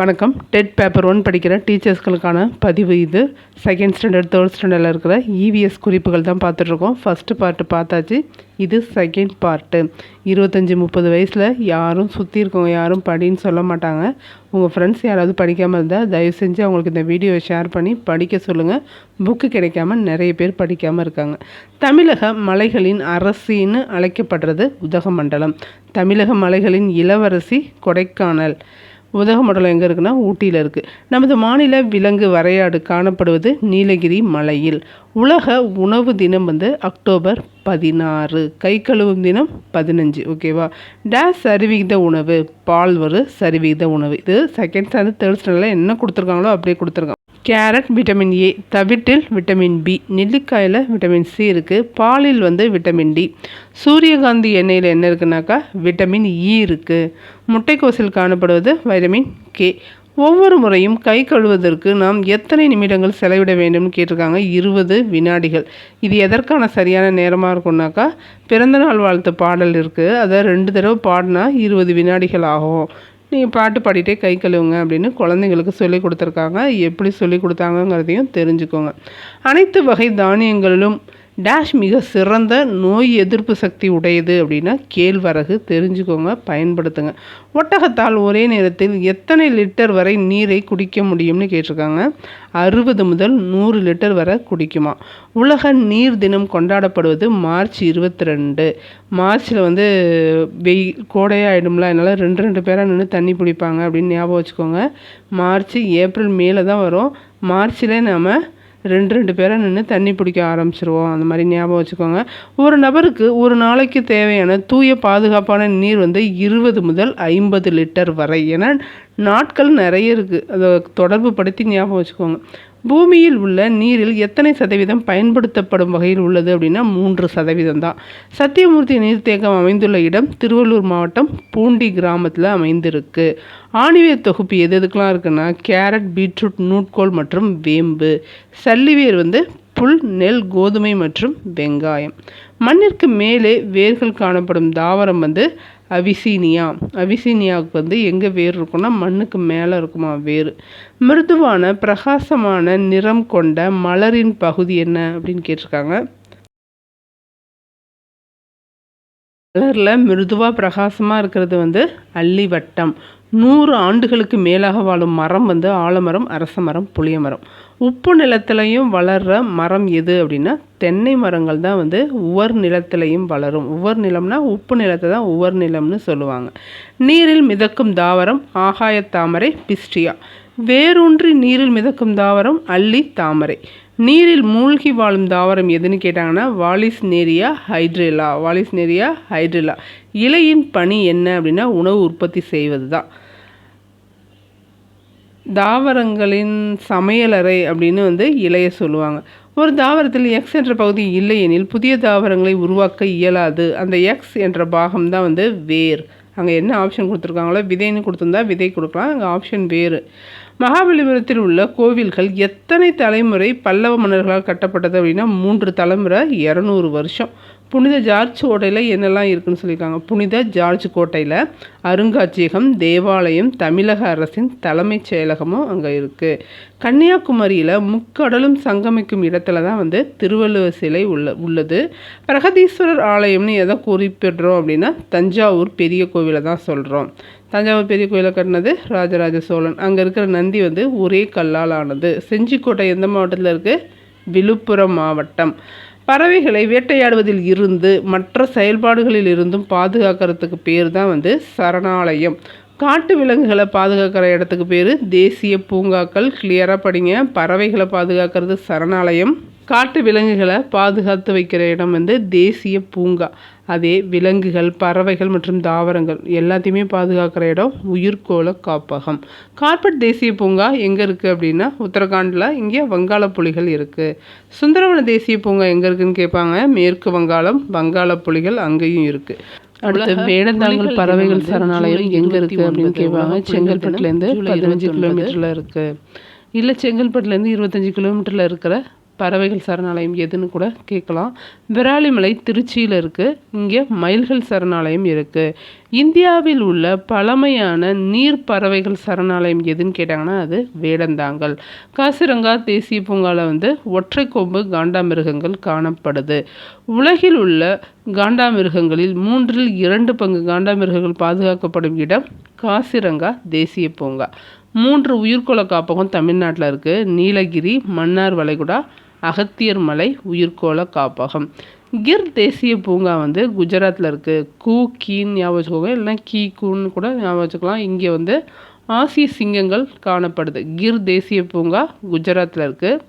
வணக்கம். Dead paper one படிக்கிற டீச்சர்ஸ்களுக்கான பதிவு இது. செகண்ட் ஸ்டாண்டர்ட் தேர்ட் ஸ்டாண்டர்டில் இருக்கிற இவிஎஸ் குறிப்புகள் தான் பார்த்துட்ருக்கோம். ஃபஸ்ட்டு பார்ட்டு பார்த்தாச்சு. இது செகண்ட் பார்ட்டு இருபத்தஞ்சி முப்பது வயசில் யாரும் சுற்றி இருக்கவங்க யாரும் படின்னு சொல்ல மாட்டாங்க. உங்கள் ஃப்ரெண்ட்ஸ் யாராவது படிக்காமல் இருந்தால் தயவு செஞ்சு அவங்களுக்கு இந்த வீடியோவை ஷேர் பண்ணி படிக்க சொல்லுங்கள் புக்கு கிடைக்காம நிறைய பேர் படிக்காமல் இருக்காங்க. தமிழக மலைகளின் அரசின்னு அழைக்கப்படுறது உதகமண்டலம். தமிழக மலைகளின் இளவரசி கொடைக்கானல். உதகமண்டலம் எங்கே இருக்குன்னா ஊட்டியில் இருக்குது நமது மாநில விலங்கு வரையாடு காணப்படுவது நீலகிரி மலையில். உலக உணவு தினம் வந்து அக்டோபர் பதினாறு. கை கழுவும் தினம் பதினஞ்சு ஓகேவா டேஸ் சரிவிகித உணவு பால் ஒரு சரிவிகித உணவு. இது செகண்ட் ஸ்டாண்டர்ட் தேர்ட் ஸ்டாண்டர்டில் என்ன கொடுத்துருக்காங்களோ அப்படியே கொடுத்துருக்காங்க. கேரட் விட்டமின் ஏ தவிட்டில் விட்டமின் பி நெல்லிக்காயில் விட்டமின் சி இருக்குது பாலில் வந்து விட்டமின் டி. சூரியகாந்தி எண்ணெயில் என்ன இருக்குனாக்கா விட்டமின் இ இருக்குது முட்டைக்கோசில் காணப்படுவது வைட்டமின் கே. ஒவ்வொரு முறையும் கை கழுவுவதற்கு நாம் எத்தனை நிமிடங்கள் செலவிட வேண்டும்னு கேட்டிருக்காங்க இருபது வினாடிகள். இது எதற்கான சரியான நேரமாக இருக்கும்னாக்கா பிறந்தநாள் வாழ்த்து பாடல் இருக்குது அதை ரெண்டு தடவை பாடினா இருபது வினாடிகள் ஆகும். நீங்கள் பாட்டு பாடிட்டே கை கழுவுங்க அப்படின்னு குழந்தைங்களுக்கு சொல்லி கொடுத்துருக்காங்க. எப்படி சொல்லி கொடுத்தாங்கங்கிறதையும் தெரிஞ்சுக்கோங்க. அனைத்து வகை தானியங்களிலும் டேஷ் மிக சிறந்த நோய் எதிர்ப்பு சக்தி உடையது அப்படின்னா கேழ்வரகு. தெரிஞ்சுக்கோங்க பயன்படுத்துங்க. ஒட்டகத்தால் ஒரே நேரத்தில் எத்தனை லிட்டர் வரை நீரை குடிக்க முடியும்னு கேட்டிருக்காங்க. அறுபது முதல் நூறு லிட்டர் வரை குடிக்குமா. உலக நீர் தினம் கொண்டாடப்படுவது மார்ச் இருபத்தி ரெண்டு மார்ச்சில் வந்து வெயில் கோடையாகிடும்ல அதனால் ரெண்டு ரெண்டு பேராக நின்று தண்ணி பிடிப்பாங்க அப்படின்னு ஞாபகம் வச்சுக்கோங்க. மார்ச் ஏப்ரல் மேலே தான் வரும். மார்ச்சில் நாம் ரெண்டு ரெண்டு பேராக நின்று தண்ணி பிடிக்க ஆரம்பிச்சிருவோம். அந்த மாதிரி ஞாபகம் வச்சுக்கோங்க. ஒரு நபருக்கு ஒரு நாளைக்கு தேவையான தூய பாதுகாப்பான நீர் வந்து இருபது முதல் ஐம்பது லிட்டர் வரை. ஏன்னா நாட்கள் நிறைய இருக்குது அதை தொடர்பு படுத்தி ஞாபகம் வச்சுக்கோங்க. பூமியில் உள்ள நீரில் எத்தனை சதவீதம் பயன்படுத்தப்படும் வகையில் உள்ளது அப்படின்னா மூன்று சதவீதம் தான் சத்தியமூர்த்தி நீர்த்தேக்கம் அமைந்துள்ள இடம் திருவள்ளூர் மாவட்டம் பூண்டி கிராமத்தில் அமைந்திருக்கு. ஆணிவேர் தொகுப்பு எது எதுக்கெலாம் இருக்குன்னா கேரட் பீட்ரூட் நூட்கோல் மற்றும் வேம்பு. சல்லிவேர் வந்து புல் நெல் கோதுமை மற்றும் வெங்காயம். மண்ணிற்கு மேலே வேர்கள் காணப்படும் தாவரம் வந்து அவிசீனியா. அவிசீனியாவுக்கு வந்து எங்கே வேர் இருக்கும்னா மண்ணுக்கு மேலே இருக்குமா வேர் மிருதுவான பிரகாசமான நிறம் கொண்ட மலரின் பகுதி என்ன அப்படின்னு கேட்டிருக்காங்க. கலரில் மிருதுவாக பிரகாசமாக இருக்கிறது வந்து அல்லிவட்டம். நூறு ஆண்டுகளுக்கு மேலாக வாழும் மரம் வந்து ஆலமரம் அரச மரம் புளிய மரம். உப்பு நிலத்திலையும் வளர்கிற மரம் எது அப்படின்னா தென்னை மரங்கள் தான் வந்து உவர் நிலத்திலையும் வளரும். உவர் நிலம்னா உப்பு நிலத்தை தான் உவர் நிலம்னு சொல்லுவாங்க. நீரில் மிதக்கும் தாவரம் ஆகாய தாமரை பிஸ்டியா. வேரூன்றி நீரில் மிதக்கும் தாவரம் அள்ளி தாமரை. நீரில் மூழ்கி வாழும் தாவரம் எதுன்னு கேட்டாங்கன்னா வாலிஸ் நேரியா ஹைட்ரிலா வாலிஸ் நேரியா ஹைட்ரிலா இலையின் பணி என்ன அப்படின்னா உணவு உற்பத்தி செய்வது தான் தாவரங்களின் சமையலறை அப்படின்னு வந்து இலையை சொல்லுவாங்க. ஒரு தாவரத்தில் எக்ஸ் என்ற பகுதி இல்லையெனில் புதிய தாவரங்களை உருவாக்க இயலாது. அந்த எக்ஸ் என்ற பாகம் தான் வந்து வேர். அங்கே என்ன ஆப்ஷன் கொடுத்துருக்காங்களோ விதைன்னு கொடுத்துருந்தா விதை கொடுக்கலாம். அங்கே ஆப்ஷன் வேறு. மகாபலிபுரத்தில் உள்ள கோவில்கள் எத்தனை தலைமுறை பல்லவ மன்னர்களால் கட்டப்பட்டது அப்படின்னா மூன்று தலைமுறை இரநூறு வருஷம். புனித ஜார்ஜ் கோட்டையில் என்னெல்லாம் இருக்குதுன்னு சொல்லியிருக்காங்க. புனித ஜார்ஜ் கோட்டையில் அருங்காட்சியகம் தேவாலயம் தமிழக அரசின் தலைமைச் செயலகமும் அங்கே இருக்குது கன்னியாகுமரியில் முக்கடலும் சங்கமிக்கும் இடத்துல தான் வந்து திருவள்ளுவர் சிலை உள்ள உள்ளது. பிரகதீஸ்வரர் ஆலயம்னு எதை குறிப்பிடுறோம் அப்படின்னா தஞ்சாவூர் பெரிய கோவிலை தான் சொல்கிறோம் தஞ்சாவூர் பெரிய கோயிலை கட்டினது ராஜராஜ சோழன். அங்கே இருக்கிற நந்தி வந்து ஒரே கல்லால் ஆனது செஞ்சிக்கோட்டை எந்த மாவட்டத்தில் இருக்குது விழுப்புரம் மாவட்டம். பறவைகளை வேட்டையாடுவதில் இருந்து மற்ற செயல்பாடுகளில் இருந்தும் பாதுகாக்கிறதுக்கு பேர் தான் வந்து சரணாலயம். காட்டு விலங்குகளை பாதுகாக்கிற இடத்துக்கு பேர் தேசிய பூங்காக்கள். கிளியராக படிங்க. பறவைகளை பாதுகாக்கிறது சரணாலயம். காட்டு விலங்குகளை பாதுகாத்து வைக்கிற இடம் வந்து தேசிய பூங்கா. அதே விலங்குகள் பறவைகள் மற்றும் தாவரங்கள் எல்லாத்தையுமே பாதுகாக்கிற இடம் உயிர்கோள காப்பகம். கார்பெட் தேசிய பூங்கா எங்கே இருக்குது அப்படின்னா உத்தரகாண்டில் இங்கே வங்காள புலிகள் இருக்குது சுந்தரவன தேசிய பூங்கா எங்கே இருக்குதுன்னு கேட்பாங்க. மேற்கு வங்காளம் வங்காள புலிகள் அங்கேயும் இருக்குது அடுத்து வேடந்தாங்கல் பறவைகள் சரணாலயம் எங்கே இருக்குது அப்படின்னு கேட்பாங்க. செங்கல்பட்டுலேருந்து பதினஞ்சு கிலோமீட்டரில் இருக்குது இல்லை செங்கல்பட்டுலேருந்து இருபத்தஞ்சி கிலோமீட்டரில் இருக்கிற பறவைகள் சரணாலயம் எதுன்னு கூட கேட்கலாம். விராலிமலை திருச்சியில் இருக்குது இங்கே மயில்கள் சரணாலயம் இருக்குது இந்தியாவில் உள்ள பழமையான நீர் பறவைகள் சரணாலயம் எதுன்னு கேட்டாங்கன்னா அது வேடந்தாங்கல். காசிரங்கா தேசிய பூங்காவில் வந்து ஒற்றை கொம்பு காண்டாமிருகங்கள் காணப்படுது. உலகில் உள்ள காண்டாமிருகங்களில் மூன்றில் இரண்டு பங்கு காண்டாமிருகங்கள் பாதுகாக்கப்படும் இடம் காசிரங்கா தேசிய பூங்கா. மூன்று உயிர்கோள காப்பகம் தமிழ்நாட்டில் இருக்குது நீலகிரி மன்னார் வளைகுடா அகத்தியர் மலை உயிர்கோள காப்பகம். கிர் தேசிய பூங்கா வந்து குஜராத்தில் இருக்குது கூ கீன்னு ஞாபகம் வச்சுக்கோங்க. இல்லைனா கீ கூன்னு கூட ஞாபகம் வச்சுக்கலாம். இங்கே வந்து ஆசிய சிங்கங்கள் காணப்படுது. கிர் தேசிய பூங்கா குஜராத்தில் இருக்குது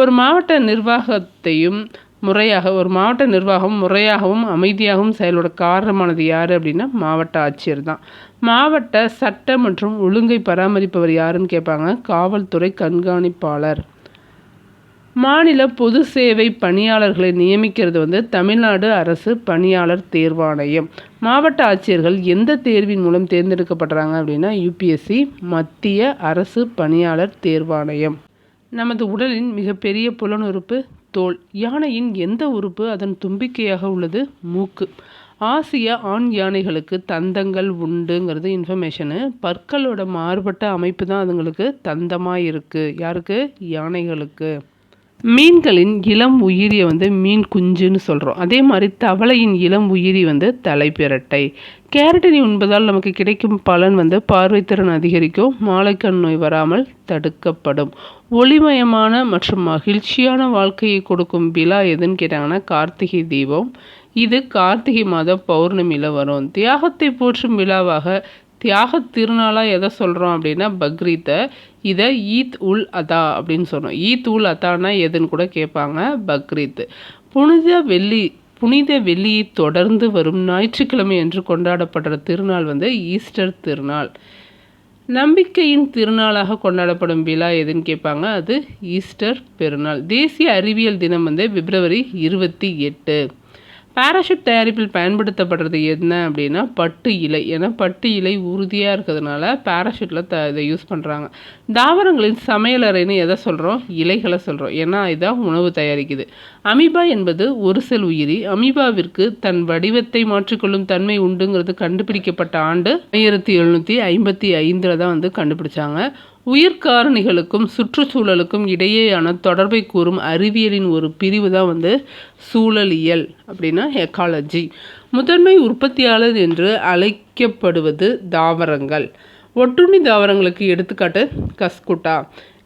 ஒரு மாவட்ட நிர்வாகத்தையும் முறையாக ஒரு மாவட்ட நிர்வாகம் முறையாகவும் அமைதியாகவும் செயல்பட காரணமானது யார் அப்படின்னா மாவட்ட ஆட்சியர் தான். மாவட்ட சட்ட மற்றும் ஒழுங்கை பராமரிப்பவர் யாருன்னு கேட்பாங்க காவல்துறை கண்காணிப்பாளர். மாநில பொது சேவை பணியாளர்களை நியமிக்கிறது வந்து தமிழ்நாடு அரசு பணியாளர் தேர்வாணையம். மாவட்ட ஆட்சியர்கள் எந்த தேர்வின் மூலம் தேர்ந்தெடுக்கப்படுறாங்க அப்படின்னா யூபிஎஸ்சி மத்திய அரசு பணியாளர் தேர்வாணையம். நமது உடலின் மிகப்பெரிய புலனுறுப்பு தோல். யானையின் எந்த உறுப்பு அதன் தும்பிக்கையாக உள்ளது? மூக்கு. ஆசிய ஆண் யானைகளுக்கு தந்தங்கள் உண்டுங்கிறது இன்ஃபர்மேஷனு. பற்களோட மாறுபட்ட அமைப்பு தான் அதுங்களுக்கு தந்தமாக இருக்குது யாருக்கு? யானைகளுக்கு. மீன்களின் இளம் உயிரியை வந்து மீன் குஞ்சுன்னு சொல்கிறோம் அதே மாதிரி தவளையின் இளம் உயிரி வந்து தலைப்பிரட்டை. கேரட்டினை உண்பதால் நமக்கு கிடைக்கும் பலன் வந்து பார்வைத்திறன் அதிகரிக்கும் மாலைக்கண் நோய் வராமல் தடுக்கப்படும். ஒளிமயமான மற்றும் மகிழ்ச்சியான வாழ்க்கையை கொடுக்கும் விழா எதுன்னு கேட்டாங்கன்னா கார்த்திகை தீபம். இது கார்த்திகை மாத பௌர்ணமியில் வரும். தியாகத்தை போற்றும் விழாவாக தியாக திருநாளாக எதை சொல்கிறோம் அப்படின்னா பக்ரீத்தை. இதை ஈத் உல் அதா அப்படின்னு சொன்னோம். ஈத் உல் அதானா எதுன்னு கூட கேட்பாங்க பக்ரீத். புனித வெள்ளி புனித வெள்ளியை தொடர்ந்து வரும் ஞாயிற்றுக்கிழமை என்று கொண்டாடப்படுற திருநாள் வந்து ஈஸ்டர் திருநாள். நம்பிக்கையின் திருநாளாக கொண்டாடப்படும் விழா எதுன்னு கேட்பாங்க? அது ஈஸ்டர் பெருநாள். தேசிய அறிவியல் தினம் வந்து பிப்ரவரி இருபத்தி எட்டு. பேராஷூட் தயாரிப்பில் பயன்படுத்தப்படுறது என்ன அப்படின்னா பட்டு இலை. ஏன்னா பட்டு இலை உறுதியாக இருக்கிறதுனால பேராஷூட்டில் த இதை யூஸ் பண்ணுறாங்க தாவரங்களின் சமையலறைன்னு எதை சொல்கிறோம் இலைகளை சொல்கிறோம் ஏன்னா இதான் உணவு தயாரிக்குது. அமீபா என்பது ஒரு செல் உயிரி. அமீபாவிற்கு தன் வடிவத்தை மாற்றிக்கொள்ளும் தன்மை உண்டுங்கிறது கண்டுபிடிக்கப்பட்ட ஆண்டு ஆயிரத்தி எழுநூற்றி ஐம்பத்தி ஐந்தில் தான் வந்து கண்டுபிடிச்சாங்க. உயிர்காரணிகளுக்கும் சுற்றுச்சூழலுக்கும் இடையேயான தொடர்பை கூறும் அறிவியலின் ஒரு பிரிவு தான் வந்து சூழலியல் அப்படின்னா எக்காலஜி முதன்மை உற்பத்தியாளர் என்று அழைக்கப்படுவது தாவரங்கள். ஒட்டுண்ணி தாவரங்களுக்கு எடுத்துக்காட்டு கஸ்குட்டா.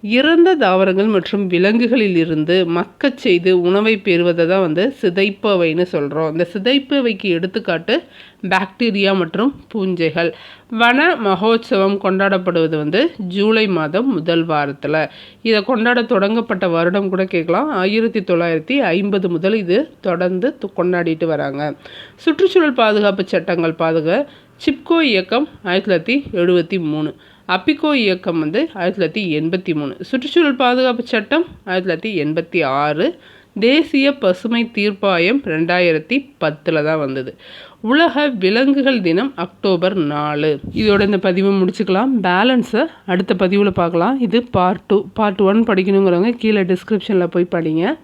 இறந்த தாவரங்கள் மற்றும் விலங்குகளில் இருந்து மக்கச் செய்து உணவை பெறுவதை தான் வந்து சிதைப்பவைன்னு சொல்கிறோம் இந்த சிதைப்பவைக்கு எடுத்துக்காட்டு பாக்டீரியா மற்றும் பூஞ்சைகள். வன மகோத்சவம் கொண்டாடப்படுவது வந்து ஜூலை மாதம் முதல் வாரத்தில். இதை கொண்டாட தொடங்கப்பட்ட வருடம் கூட கேட்கலாம். ஆயிரத்தி தொள்ளாயிரத்தி ஐம்பது முதல் இது தொடர்ந்து கொண்டாடிட்டு வராங்க. சுற்றுச்சூழல் பாதுகாப்பு சட்டங்கள் பாதுகா சிப்கோ இயக்கம் ஆயிரத்தி தொள்ளாயிரத்தி எழுபத்தி மூணு. அப்பிகோ இயக்கம் வந்து ஆயிரத்தி தொள்ளாயிரத்தி எண்பத்தி மூணு. சுற்றுச்சூழல் பாதுகாப்பு சட்டம் ஆயிரத்தி தொள்ளாயிரத்தி எண்பத்தி ஆறு. தேசிய பசுமை தீர்ப்பாயம் ரெண்டாயிரத்தி பத்தில் தான் வந்தது. உலக விலங்குகள் தினம் அக்டோபர் நாலு. இதோட இந்த பதிவை முடிச்சுக்கலாம். பேலன்ஸை அடுத்த பதிவில் பார்க்கலாம். இது பார்ட் டூ பார்ட் ஒன் படிக்கணுங்கிறவங்க கீழே டிஸ்கிரிப்ஷனில் போய் படிங்க.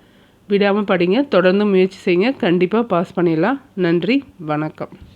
விடாமல் படிங்க. தொடர்ந்து முயற்சி செய்யுங்க. கண்டிப்பாக பாஸ் பண்ணிடலாம். நன்றி. வணக்கம்.